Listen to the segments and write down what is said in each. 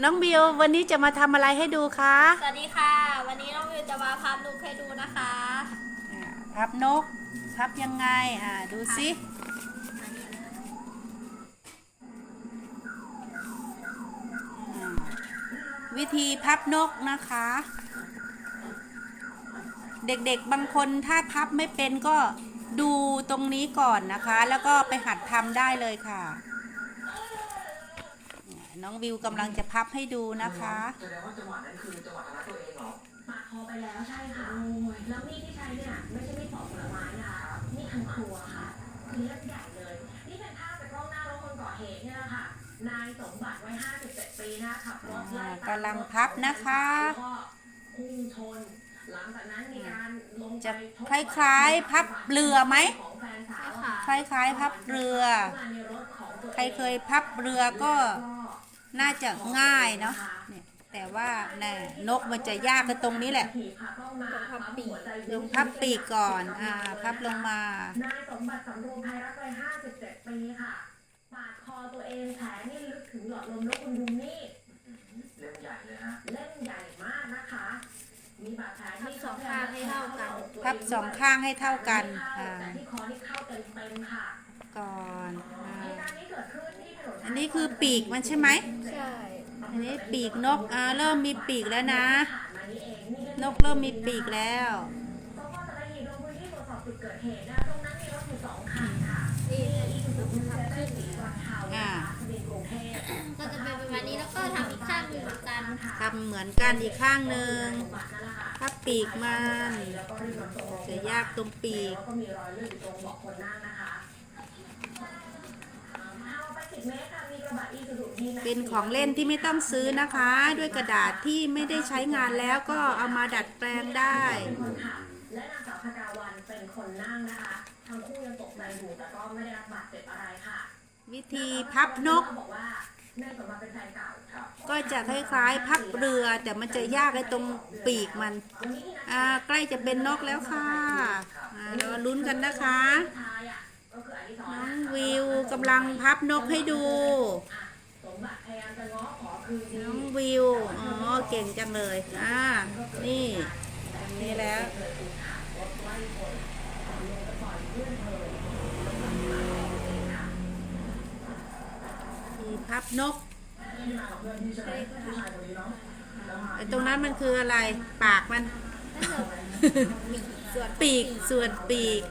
น้องบิววันนี้จะมาทำอะไรให้ดูคะสวัสดีค่ะ วันนี้น้องวิวจะมาพับลูกให้ดูนะคะอ่าพับนก พับยังไงอ่าดูสิอ่าวิธีพับนกนะคะ เด็กๆบางคนถ้าพับไม่เป็นก็ดูตรงนี้ก่อนนะคะ แล้วก็ไปหัดทำได้เลยค่ะเนี่ยน้องวิวกำลังจะพับให้ดูนะคะแสดงว่าจังหวะนั้นคือจังหวะทำร้ายตัวเองเหรอปาดคอไปแล้วใช่ค่ะแล้วมีดที่ใช้เนี่ยไม่ใช่มีดปอกผลไม้นะคะมีดทำครัวค่ะคือเลือดใหญ่เลย นี่เป็นภาพจากกล้องหน้ารถคนก่อเหตุเนี่ยแหละค่ะ นายสมบัติวัย57 ปีนะขับรถไล่ตามกำลังพับนะคะแล้วก็พุ่งชนหลังจากนั้นมีการลงไปจะชกคล้ายๆ พับเรือไหมของแฟนสาวค่ะคล้ายๆ พับเรือมาในรถของตัวองใครเคยพับเรือก็ น่าจะง่ายเนาะเนี่ยแต่ว่าแน่นกมันจะยากกันตรงนี้แหละขี่พับลงมาพับปีกลงพับปีกก่อนอ่าพับลงมานายสมบัติสำรวมไทยรักวัย57ปีค่ะปาดคอตัวเองแผลนี่ลึกถึงหลอดลมแล้วคุณดูนี่เล่มใหญ่เลยฮะเล่นใหญ่มากนะคะ มีบาดแผลที่พับสองข้างให้เท่ากันพับสองข้างให้เท่ากันอ่าอ่าแต่ที่คอนี่เข้าเต็มๆค่ะก่อนอ่าเหตุการณ์นี้เกิดขึ้นที่ถนน อันนี้คือปีกมันใช่ไหม ใช่ อันนี้ปีกนกอ่าเริ่มมีปีกแล้วนะผ่านมานี่เองนี่นกเริ่มมีปีกแล้วสพสัตหีบลงพื้นที่ตรวจสอบจุดเกิดเหตุนะตรงนั้นมีรถอยู่สองคันค่ะนี่อีซูซูเซเว่นสีบรอนเทานะคะทะเบียนกรุงเทพก็จะเป็นประมาณนี้แล้วก็ทำอีกข้างหนึ่งเหมือนกันทำเหมือนกันอีกข้างหนึ่งพับปีกมันจะยากตรงปีก ไปสิบเมตรค่ะมีกระบะอีซูซูดีแม็กซ์เป็นของเล่นที่ไม่ต้องซื้อนะคะ ด้วยกระดาษที่ไม่ได้ใช้งานแล้วก็เอามาดัดแปลงได้เป็นคนขับและนางสาวพกาวันเป็นคนนั่งนะคะทั้งคู่ยังตกใจอยู่แต่ก็ไม่ได้รับบาดเจ็บอะไรค่ะ วิธีพับนกบอกว่านายสมบัติเป็นแฟนเก่าครับก็จะคล้ายๆ พับเรือแต่มันจะยากไอ้ตรงปีกมันวันนี้ที่นักอ่าใกล้จะเป็นนกแล้วค่ะอ่าเราลุ้นกันนะคะ น้องวิวกำลังพับนกให้ดูน้องวิว อ๋อ เก่งจังเลย อ่า นี่ นี้แล้ว ทีพับนก ไอ้ตรงนั้นมันคืออะไร ปากมัน ส่วนปีก ส่วนปีก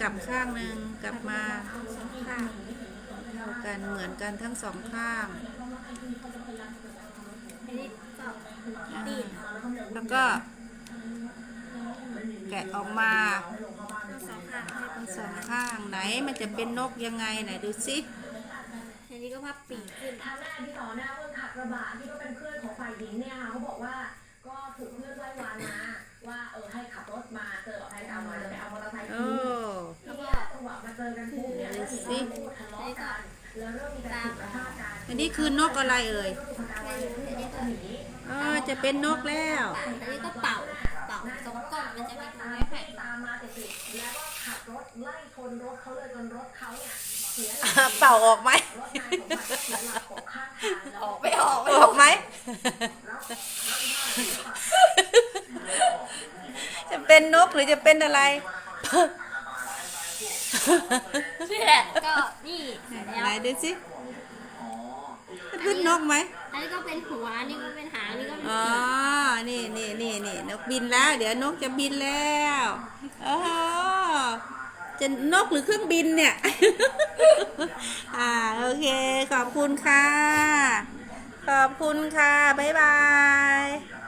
กลับข้างหนึ่งกลับมาข้างเท่ากันเหมือนกันทั้งสองข้างอันนี้ก็ตีนแล้วก็ แกะออกมาทั้งสองข้างให้ทั้งสองข้างไหนมันจะเป็นนกยังไงไหนดูสิอันนี้ก็พับปีกขึ้นทางด้านอดิศรนะคนขับกระบะที่ก็เป็นเพื่อนของฝ่ายหญิงเนี่ยค่ะ นี้คือนกอะไรเอ่ยไม่รู้อันนี้ก็หนีเออจะเป็นนกแล้ว อันนี้ก็เป่า เป่าตรงก้นมันจะมีตรงไม้ไผ่ตามมาติดๆแล้วก็ขับรถไล่ชนรถเขาเลยจนรถเขาเนี่ยเสียหลักเป่าออกไหม รถนายสมบัติก็เสียหลักตกข้างทางแล้วออกไม่ออกออกไหม จะเป็นนกหรือจะเป็นอะไร นี่แหละก็นี่แล้วไหนดูสิ จะเป็นนกไหมอันนี้ก็เป็นหัวอันนี้ก็เป็นหางอันนี้ก็เป็นอ๋อปีกนี่นี่นี่นี่นกบินแล้ว เดี๋ยวนกจะบินแล้วอ๋อจะนกหรือเครื่องบินเนี่ย อ่า โอเค ขอบคุณค่ะ ขอบคุณค่ะ บ๊ายบายครับ